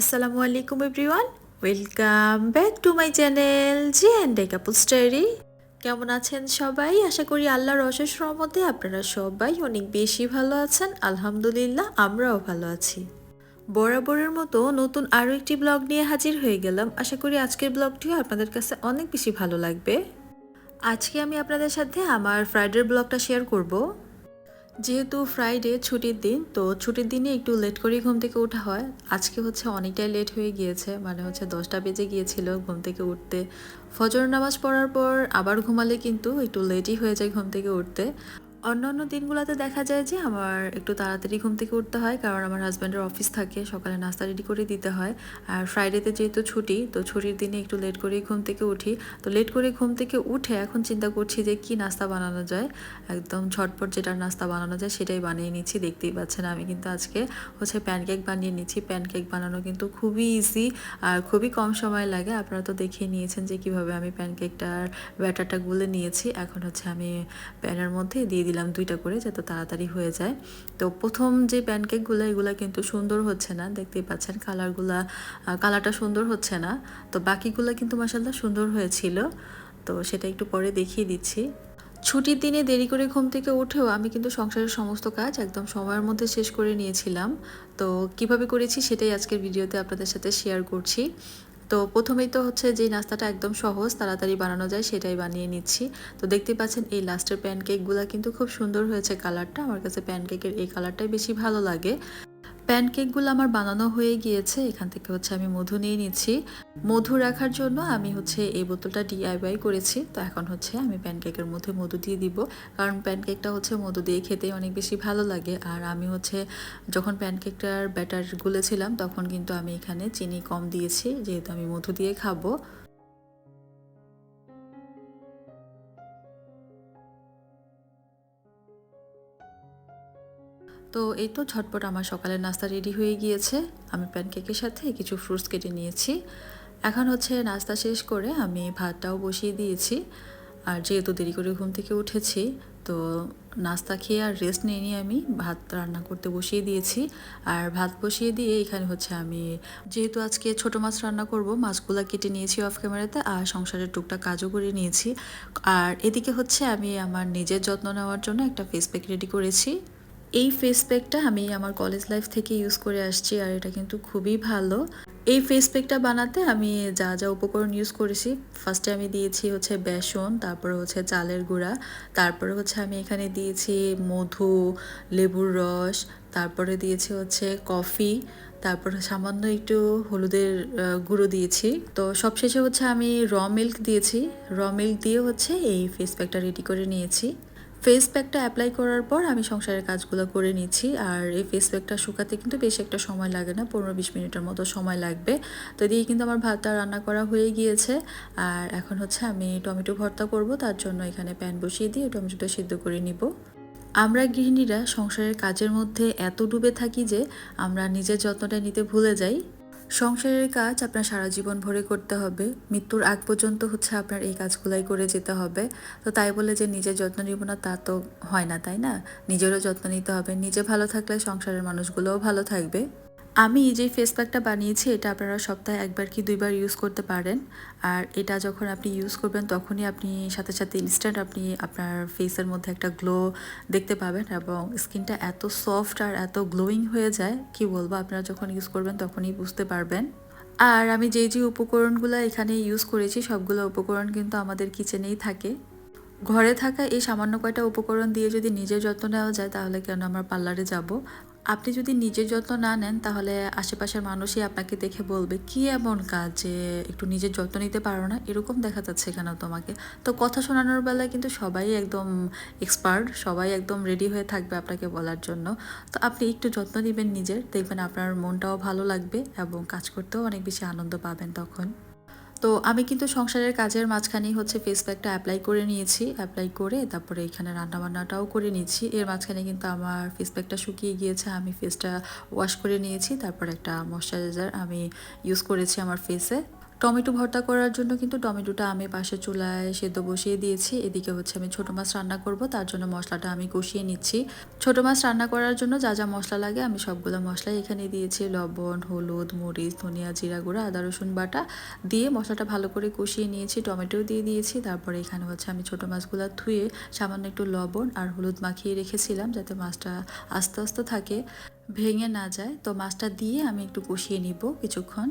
আসসালামু আলাইকুম everyone welcome back to my channel G and couple study কেমন আছেন সবাই? আশা করি আল্লাহর অশেষ রহমতে আপনারা সবাই অনেক বেশি ভালো আছেন। আলহামদুলিল্লাহ, আমরাও ভালো আছি। বরাবরের মতো নতুন আরও একটি ব্লগ নিয়ে হাজির হয়ে গেলাম। আশা করি আজকের ব্লগটিও আপনাদের কাছে অনেক বেশি ভালো লাগবে। আজকে আমি আপনাদের সাথে আমার ফ্রাইডের ব্লগটা শেয়ার করব। যেহেতু ফ্রাইডে ছুটির দিন, তো ছুটির দিনে একটু লেট করেই ঘুম থেকে ওঠা হয়। আজকে হচ্ছে অনেকটাই লেট হয়ে গিয়েছে মানে হচ্ছে দশটা বেজে গিয়েছিল ঘুম থেকে উঠতে। ফজর নামাজ পড়ার পর আবার ঘুমালে কিন্তু একটু লেটই হয়ে যায় ঘুম থেকে উঠতে। অন্যান্য দিনগুলোতে দেখা যায় যে আমার একটু তাড়াতাড়ি ঘুম থেকে উঠতে হয়, কারণ আমার হাজব্যান্ডের অফিস থাকে, সকালে নাস্তা রেডি করে দিতে হয়। আর ফ্রাইডেতে যেহেতু ছুটি, তো ছুটির দিনে একটু লেট করেই ঘুম থেকে উঠি। তো লেট করে ঘুম থেকে উঠে এখন চিন্তা করছি যে কি নাস্তা বানানো যায়। একদম ঝটপট যেটা নাস্তা বানানো যায় সেটাই বানিয়ে নিচ্ছি, দেখতেই পাচ্ছেন আমি কিন্তু আজকে হচ্ছে প্যানকেক বানিয়ে নিচ্ছি। প্যানকেক বানানো কিন্তু খুবই ইজি আর খুবই কম সময় লাগে। আপনারা তো দেখিয়ে নিয়েছেন যে কীভাবে আমি প্যানকেকটার ব্যাটারটা গুলে নিয়েছি। এখন হচ্ছে আমি প্যানের মধ্যে দিয়ে দিলাম দুইটা করে যাতে তাড়াতাড়ি হয়ে যায়। তো প্রথম যে প্যানকেকগুলো এগুলো কিন্তু সুন্দর হচ্ছে না। দেখতেই পাচ্ছেন কালারগুলা কালারটা সুন্দর হচ্ছে না। তো বাকিগুলো কিন্তু মাসাল্লাহ সুন্দর হয়েছিল। তো সেটা একটু পরে দেখিয়ে দিচ্ছি। ছুটির দিনে দেরি করে ঘুম থেকে উঠেও আমি কিন্তু সংসারের সমস্ত কাজ একদম সময়ের মধ্যে শেষ করে নিয়েছিলাম। তো কীভাবে করেছি সেটাই আজকের ভিডিওতে আপনাদের সাথে শেয়ার করছি। তো প্রথমেই তো হচ্ছে যে নাস্তাটা একদম সহজ, তাড়াতাড়ি বানানো যায় সেটাই বানিয়ে নিচ্ছি। তো দেখতে পাচ্ছেন এই লাস্টের প্যানকেকগুলো কিন্তু খুব সুন্দর হয়েছে কালারটা আমার কাছে প্যানকেকের এই কালারটাই বেশি ভালো লাগে। প্যানকেকগুলো আমার বানানো হয়ে গিয়েছে, এখান থেকে হচ্ছে আমি মধু নিয়ে নিচ্ছি। মধু রাখার জন্য আমি হচ্ছে এই বোতলটা ডিআইওয়াই করেছি, তো এখন হচ্ছে আমি প্যানকেকের মধ্যে মধু দিয়ে দিব। কারণ প্যানকেকটা হচ্ছে মধু দিয়ে খেতে অনেক বেশি ভালো লাগে, আর আমি হচ্ছে যখন প্যানকেকটার ব্যাটার গুলেছিলাম, তখন কিন্তু আমি এখানে চিনি কম দিয়েছি, যেহেতু আমি মধু দিয়ে খাব। তো এই তো ঝটপট আমার সকালের নাস্তা রেডি হয়ে গিয়েছে। আমি প্যানকেকের সাথে কিছু ফ্রুটস কেটে নিয়েছি। এখন হচ্ছে নাস্তা শেষ করে আমি ভাতটাও বসিয়ে দিয়েছি। আর যেহেতু দেরি করে ঘুম থেকে উঠেছি, তো নাস্তা খেয়ে আর রেস্ট নিয়ে নিয়ে আমি ভাত রান্না করতে বসিয়ে দিয়েছি। আর ভাত বসিয়ে দিয়ে এখানে হচ্ছে আমি যেহেতু আজকে ছোট মাছ রান্না করব, মাছগুলো কেটে নিয়েছি অফ ক্যামেরাতে আর সংসারের টুকটাক কাজও করে নিয়েছি। আর এদিকে হচ্ছে আমি আমার নিজের যত্ন নেওয়ার জন্য একটা ফেস প্যাক রেডি করেছি। এই ফেস প্যাকটা আমি আমার কলেজ লাইফ থেকে ইউজ করে আসছি আর এটা কিন্তু খুবই ভালো। এই ফেস প্যাকটা বানাতে আমি যা যা উপকরণ ইউজ করেছি ফার্স্টে আমি দিয়েছি হচ্ছে বেসন, তারপরে হচ্ছে চালের গুঁড়া, তারপরে হচ্ছে আমি এখানে দিয়েছি মধু, লেবুর রস, তারপরে দিয়েছি হচ্ছে কফি তারপরে সামান্য একটু হলুদের গুঁড়ো দিয়েছি। তো সবশেষে হচ্ছে আমি র মিল্ক দিয়েছি র মিল্ক দিয়ে হচ্ছে এই ফেস প্যাকটা রেডি করে নিয়েছি। ফেস প্যাকটা অ্যাপ্লাই করার পর আমি সংসারের কাজগুলো করে নিচ্ছি। আর এই ফেস প্যাকটা শুকাতে কিন্তু বেশি একটা সময় লাগে না, পনেরো বিশ মিনিটের মতো সময় লাগবে। তো দিয়ে কিন্তু আমার ভাতটা রান্না করা হয়ে গিয়েছে। আর এখন হচ্ছে আমি টমেটো ভর্তা করব, তার জন্য এখানে প্যান বসিয়ে দিয়ে টমেটোটা সিদ্ধ করে নিব। আমরা গৃহিণীরা সংসারের কাজের মধ্যে এত ডুবে থাকি যে আমরা নিজের যত্নটা নিতে ভুলে যাই। সংসারের কাজ আপনার সারা জীবন ভরে করতে হবে। মৃত্যুর আগ পর্যন্ত হচ্ছে আপনার এই কাজগুলাই করে যেতে হবে। তো তাই বলে যে নিজের যত্ন নিব না, তা তো হয় না, তাই না? নিজেরও যত্ন নিতে হবে। নিজে ভালো থাকলে সংসারের মানুষগুলোও ভালো থাকবে। আমি যে ফেস প্যাকটা বানিয়েছি, এটা আপনারা সপ্তাহে একবার কি দুইবার ইউজ করতে পারেন। আর এটা যখন আপনি ইউজ করবেন, তখনই আপনি সাথে সাথে ইনস্ট্যান্ট আপনি আপনার ফেসের মধ্যে একটা গ্লো দেখতে পাবেন এবং স্কিনটা এত সফট আর এত গ্লোয়িং হয়ে যায়, কি বলব, আপনারা যখন ইউজ করবেন, তখনই বুঝতে পারবেন। আর আমি যেই যে উপকরণগুলো এখানে ইউজ করেছি, সবগুলো উপকরণ কিন্তু আমাদের কিচেনেই থাকে। ঘরে থাকা এই সামান্য কয়টা উপকরণ দিয়ে যদি নিজের যত্ন নেওয়া যায়, তাহলে কেন আমার পার্লারে যাব? আপনি যদি নিজের যত্ন না নেন, তাহলে আশেপাশের মানুষই আপনাকে দেখে বলবে, কি এমন কাজ যে একটু নিজের যত্ন নিতে পারো না? এরকম দেখা যাচ্ছে কেন তোমাকে। তো কথা শোনানোর বেলায় কিন্তু সবাই একদম এক্সপার্ট সবাই একদম রেডি হয়ে থাকবে আপনাকে বলার জন্য। তো আপনি একটু যত্ন নেবেন নিজের, দেখবেন আপনার মনটাও ভালো লাগবে এবং কাজ করতেও অনেক বেশি আনন্দ পাবেন তখন। তো আমি কিন্তু সংসারের কাজের মাঝখানেই হচ্ছে ফেস প্যাকটা অ্যাপ্লাই করে নিয়েছি অ্যাপ্লাই করে তারপরে এখানে রান্নাবান্নাটাও করে নিয়েছি। এর মাঝখানে কিন্তু আমার ফেস প্যাকটা শুকিয়ে গিয়েছে, আমি ফেসটা ওয়াশ করে নিয়েছি, তারপর একটা ময়শ্চারাইজার আমি ইউজ করেছি আমার ফেসে টমেটো ভর্তা করার জন্য কিন্তু টমেটোটা আমি পাশে চুলায় সেদ্ধ বসিয়ে দিয়েছি। এদিকে হচ্ছে আমি ছোটো মাছ রান্না করব, তার জন্য মশলাটা আমি কষিয়ে নিচ্ছি। ছোটো মাছ রান্না করার জন্য যা যা মশলা লাগে আমি সবগুলো মশলাই এখানে দিয়েছি। লবণ, হলুদ, মরিচ, ধনিয়া জিরা গুঁড়া, আদা, রসুন বাটা দিয়ে মশলাটা ভালো করে কষিয়ে নিয়েছি টমেটো দিয়ে দিয়েছি। তারপরে এখানে হচ্ছে আমি ছোটো মাছগুলো ধুয়ে সামান্য একটু লবণ আর হলুদ মাখিয়ে রেখেছিলাম যাতে মাছটা আস্তে আস্তে থাকে, ভেঙে না যায়। তো মাছটা দিয়ে আমি একটু কষিয়ে নিব কিছুক্ষণ।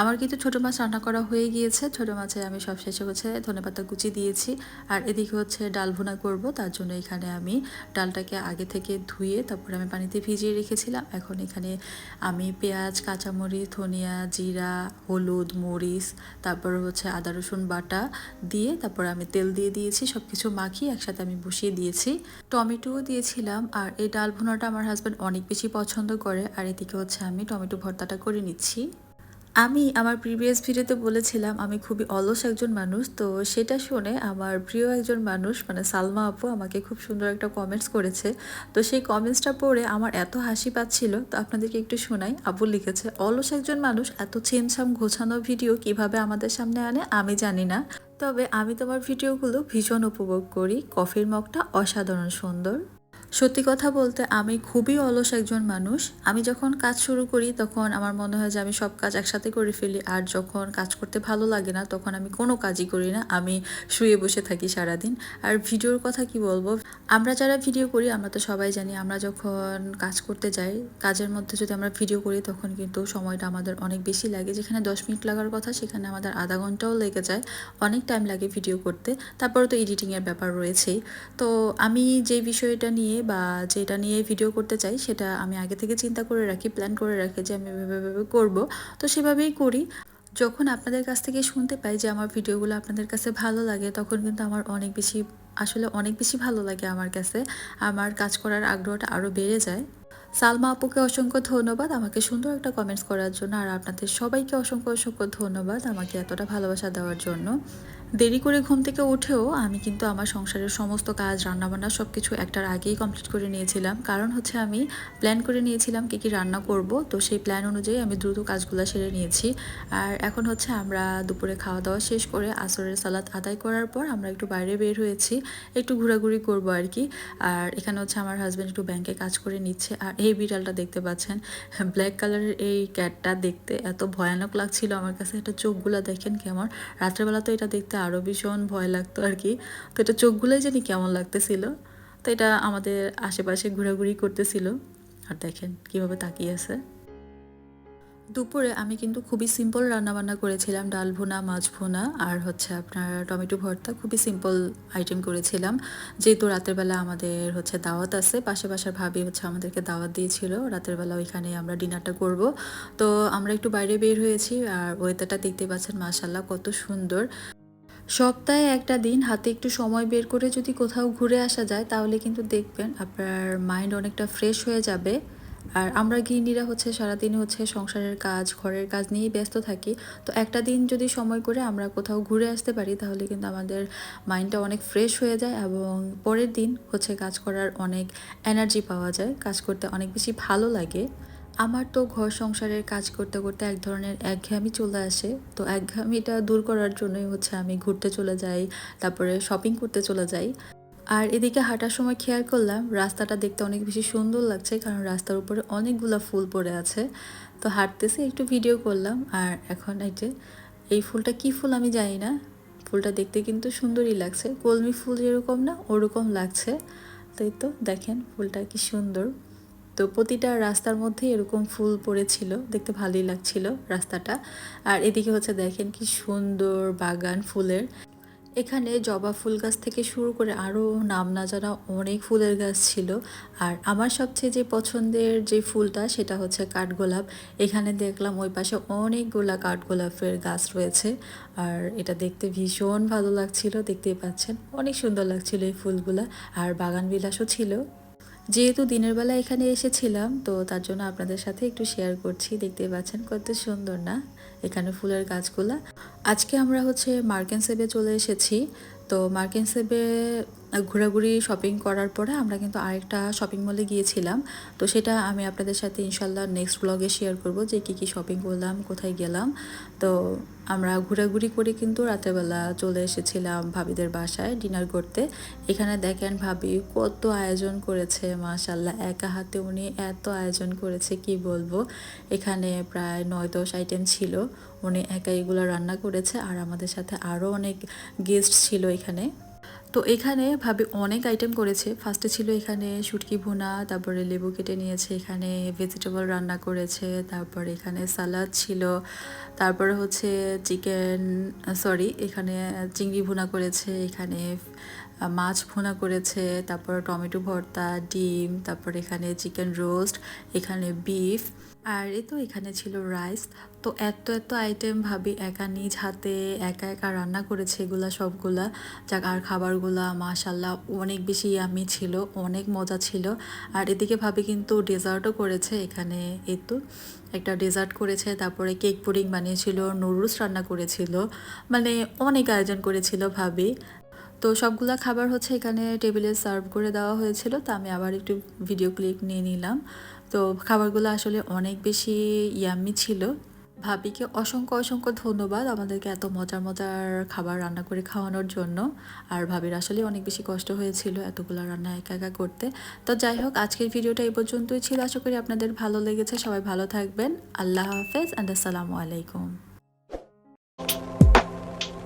আমার কিন্তু ছোটো মাছ রান্না করা হয়ে গিয়েছে। ছোটো মাছে আমি সব শেষে হচ্ছে ধনেপাতা কুচি দিয়েছি। আর এদিকে হচ্ছে ডাল ভুনা করব, তার জন্য এখানে আমি ডালটাকে আগে থেকে ধুয়ে তারপরে আমি পানিতে ভিজিয়ে রেখেছিলাম। এখন এখানে আমি পেঁয়াজ, কাঁচামরিচ, ধনিয়া, জিরা, হলুদ, মরিচ, তারপর হচ্ছে আদা, রসুন বাটা দিয়ে তারপর আমি তেল দিয়ে দিয়েছি সব কিছু মাখিয়ে একসাথে আমি বসিয়ে দিয়েছি। টমেটোও দিয়েছিলাম আর এই ডাল ভুনাটা আমার হাজব্যান্ড অনেক বেশি পছন্দ করে। আর এদিকে হচ্ছে আমি টমেটো ভর্তাটা করে নিচ্ছি। আমি আমার প্রিভিয়াস ভিডিওতে বলেছিলাম আমি খুবই অলস একজন মানুষ, তো সেটা শুনে আমার প্রিয় একজন মানুষ মানে সালমা আপু আমাকে খুব সুন্দর একটা কমেন্টস করেছে। তো সেই কমেন্টসটা পড়ে আমার এত হাসি পাচ্ছিল, তো আপনাদেরকে একটু শোনাই। আপু লিখেছে, অলস একজন মানুষ এত ছেমছাম গোছানো ভিডিও কীভাবে আমাদের সামনে আনে আমি জানি না। তবে আমি তোমার ভিডিওগুলো ভীষণ উপভোগ করি। কফির মগটা অসাধারণ সুন্দর। সত্যি কথা বলতে আমি খুবই অলস একজন মানুষ। আমি যখন কাজ শুরু করি তখন আমার মনে হয় যে আমি সব কাজ একসাথে করে ফেলি। আর যখন কাজ করতে ভালো লাগে না তখন আমি কোনো কাজই করি না। আমি শুয়ে বসে থাকি সারাদিন। আর ভিডিওর কথা কি বলব? আমরা যারা ভিডিও করি আমরা তো সবাই জানি আমরা যখন কাজ করতে যাই, কাজের মধ্যে যদি আমরা ভিডিও করি তখন কিন্তু সময়টা আমাদের অনেক বেশি লাগে। যেখানে দশ মিনিট লাগার কথা সেখানে আমাদের আধা ঘন্টাও লেগে যায়। অনেক টাইম লাগে ভিডিও করতে। তারপরে তো এডিটিংয়ের ব্যাপার রয়েছেই। তো আমি যে বিষয়টা নিয়ে বা যেটা নিয়ে ভিডিও করতে চাই, সেটা আমি আগে থেকে চিন্তা করে রাখি প্ল্যান করে রাখি যে আমি এভাবে করব। তো সেভাবেই করি। যখন আপনাদের কাছ থেকে শুনতে পাই যে আমার ভিডিওগুলো আপনাদের কাছে ভালো লাগে, তখন কিন্তু আমার অনেক বেশি, আসলে অনেক বেশি ভালো লাগে আমার কাছে। আমার কাজ করার আগ্রহটা আরও বেড়ে যায়। সালমা আপুকে অসংখ্য ধন্যবাদ আমাকে সুন্দর একটা কমেন্টস করার জন্য, আর আপনাদের সবাইকে অসংখ্য অসংখ্য ধন্যবাদ আমাকে এতটা ভালোবাসা দেওয়ার জন্য। দেরি করে ঘুম থেকে উঠেও আমি কিন্তু আমার সংসারের সমস্ত কাজ, রান্নাবান্না সব কিছু একটার আগেই কমপ্লিট করে নিয়েছিলাম। কারণ হচ্ছে আমি প্ল্যান করে নিয়েছিলাম কী কী রান্না করব, তো সেই প্ল্যান অনুযায়ী আমি দ্রুত কাজগুলো সেরে নিয়েছি। আর এখন হচ্ছে আমরা দুপুরে খাওয়া দাওয়া শেষ করে আসরের সালাদ আদায় করার পর আমরা একটু বাইরে বের হয়েছি, একটু ঘোরাঘুরি করব আর কি আর এখানে হচ্ছে আমার হাজব্যান্ড একটু ব্যাংকে কাজ করে নিচ্ছে। আর এই বিড়ালটা দেখতে পাচ্ছেন ব্ল্যাক কালারের এই ক্যাটটা দেখতে এত ভয়ানক লাগছিল আমার কাছে। এটা চোখগুলো দেখেন কেমন রাত্রেবেলা তো এটা দেখতে আরও ভীষণ ভয় লাগতো আর কি তো এটা চোখগুলোই জানি কেমন লাগতেছিল। তো এটা আমাদের আশেপাশে ঘোরাঘুরি করতেছিল। আর দেখেন কীভাবে তাকিয়ে আছে। দুপুরে আমি কিন্তু খুবই সিম্পল রান্নাবান্না করেছিলাম। ডাল ভুনা, মাছ ভুনা আর হচ্ছে আপনার টমেটো ভর্তা খুবই সিম্পল আইটেম করেছিলাম। যেহেতু রাতের বেলা আমাদের হচ্ছে দাওয়াত আছে, পাশে পাশের ভাবি হচ্ছে আমাদেরকে দাওয়াত দিয়েছিল। রাতের বেলা ওইখানে আমরা ডিনারটা করব। তো আমরা একটু বাইরে বের হয়েছি আর ওয়েদারটা দেখতে পাচ্ছেন মাসাল্লাহ কত সুন্দর। সপ্তাহে একটা দিন হাতে একটু সময় বের করে যদি কোথাও ঘুরে আসা যায়, তাহলে কিন্তু দেখবেন আপনার মাইন্ড অনেকটা ফ্রেশ হয়ে যাবে। আর আমরা গৃহিণীরা হচ্ছে সারাদিন হচ্ছে সংসারের কাজ, ঘরের কাজ নিয়েই ব্যস্ত থাকি। তো একটা দিন যদি সময় করে আমরা কোথাও ঘুরে আসতে পারি, তাহলে কিন্তু আমাদের মাইন্ডটা অনেক ফ্রেশ হয়ে যায় এবং পরের দিন হচ্ছে কাজ করার অনেক এনার্জি পাওয়া যায়। কাজ করতে অনেক বেশি ভালো লাগে। আমার তো ঘর সংসারের কাজ করতে করতে এক ধরনের একঘেয়ামি চলে আসে। তো একঘেয়ামিটা দূর করার জন্যই হচ্ছে আমি ঘুরতে চলে যাই, তারপরে শপিং করতে চলে যাই। আর এদিকে হাঁটার সময় খেয়াল করলাম, রাস্তাটা দেখতে অনেক বেশি সুন্দর লাগছে, কারণ রাস্তার উপরে অনেকগুলো ফুল পড়ে আছে। তো হাঁটতেছি, একটু ভিডিও করলাম, আর এখন এই যে, এই ফুলটা কি ফুল আমি জানি না। ফুলটা দেখতে কিন্তু সুন্দরই লাগছে, কলমি ফুল যেরকম না, ওরকম লাগছে। তাই তো দেখেন, ফুলটা কি সুন্দর। তো প্রতিটা রাস্তার মধ্যে এরকম ফুল পড়েছিল, দেখতে ভালোই লাগছিল রাস্তাটা। আর এদিকে হচ্ছে দেখেন কি সুন্দর বাগান ফুলের। এখানে জবা ফুল গাছ থেকে শুরু করে আরও নাম না জানা অনেক ফুলের গাছ ছিল। আর আমার সবচেয়ে যে পছন্দের যে ফুলটা সেটা হচ্ছে কাঠগোলাপ। এখানে দেখলাম ওই পাশে অনেকগুলা কাঠগোলাপের গাছ রয়েছে। আর এটা দেখতে ভীষণ ভালো লাগছিল, দেখতেই পাচ্ছেন। অনেক সুন্দর লাগছিল এই ফুলগুলা। আর বাগান বিলাসও ছিল। যেহেতু দিনের বেলা এখানে এসেছিলাম, তো তার জন্য আপনাদের সাথে একটু শেয়ার করছি। দেখতে পাচ্ছেন কত সুন্দর, না? এখানে ফুলের গাছগুলা। আজকে আমরা হচ্ছে মার্কেন সেবে চলে এসেছি। তো মার্কেন সেবে ঘোরাঘুরি শপিং করার পরে আমরা কিন্তু আরেকটা শপিং মলে গিয়েছিলাম। তো সেটা আমি আপনাদের সাথে ইনশাল্লাহ নেক্সট ব্লগে শেয়ার করব যে কী কী শপিং করলাম, কোথায় গেলাম। তো আমরা ঘোরাঘুরি করে কিন্তু রাতেরবেলা চলে এসেছিলাম ভাবিদের বাসায় ডিনার করতে। এখানে দেখেন ভাবি কত আয়োজন করেছে মাশাল্লাহ একা হাতে উনি এত আয়োজন করেছে, কি বলব? এখানে প্রায় নয় দশ আইটেম ছিল, উনি একা এগুলো রান্না করেছে। আর আমাদের সাথে আরও অনেক গেস্ট ছিল এখানে। তো এখানে ভাবে অনেক আইটেম করেছে। ফার্স্টে ছিল এখানে শুটকি ভুনা, তারপরে লেবু কেটে নিয়েছে, এখানে ভেজিটেবল রান্না করেছে, তারপরে এখানে সালাদ ছিল, তারপরে হচ্ছে চিকেন সরি এখানে চিংড়ি ভুনা করেছে, এখানে মাছ ভুনা করেছে, তারপর টমেটো ভর্তা, ডিম, তারপর এখানে চিকেন রোস্ট এখানে বিফ আর এ তো এখানে ছিল রাইস। তো এত এত আইটেম ভাবি একা নিজ হাতে, একা একা রান্না করেছে এগুলা সবগুলা। যাক, আর খাবারগুলা মাশাল্লাহ অনেক বেশি ইয়ামি ছিল, অনেক মজা ছিল। আর এদিকে ভাবি কিন্তু ডেজার্টও করেছে এখানে, এই তো একটা ডেজার্ট করেছে, তারপরে কেক পুডিং বানিয়েছিল নুডলস রান্না করেছিল মানে অনেক আয়োজন করেছিল ভাবি। তো সবগুলা খাবার হচ্ছে এখানে টেবিলে সার্ভ করে দেওয়া হয়েছিল, তো আমি আবার একটু ভিডিও ক্লিপ নিয়ে নিলাম। তো খাবারগুলো আসলে অনেক বেশি ইয়াম্মি ছিল। ভাবিকে অসংখ্য অসংখ্য ধন্যবাদ আমাদেরকে এত মজার মজার খাবার রান্না করে খাওয়ানোর জন্য। আর ভাবির আসলে অনেক বেশি কষ্ট হয়েছিল এতগুলো রান্না একা একা করতে। তো যাই হোক, আজকের ভিডিওটা এই পর্যন্তই ছিল। আশা করি আপনাদের ভালো লেগেছে। সবাই ভালো থাকবেন। আল্লাহ হাফেজ অ্যান্ড আসসালামু আলাইকুম।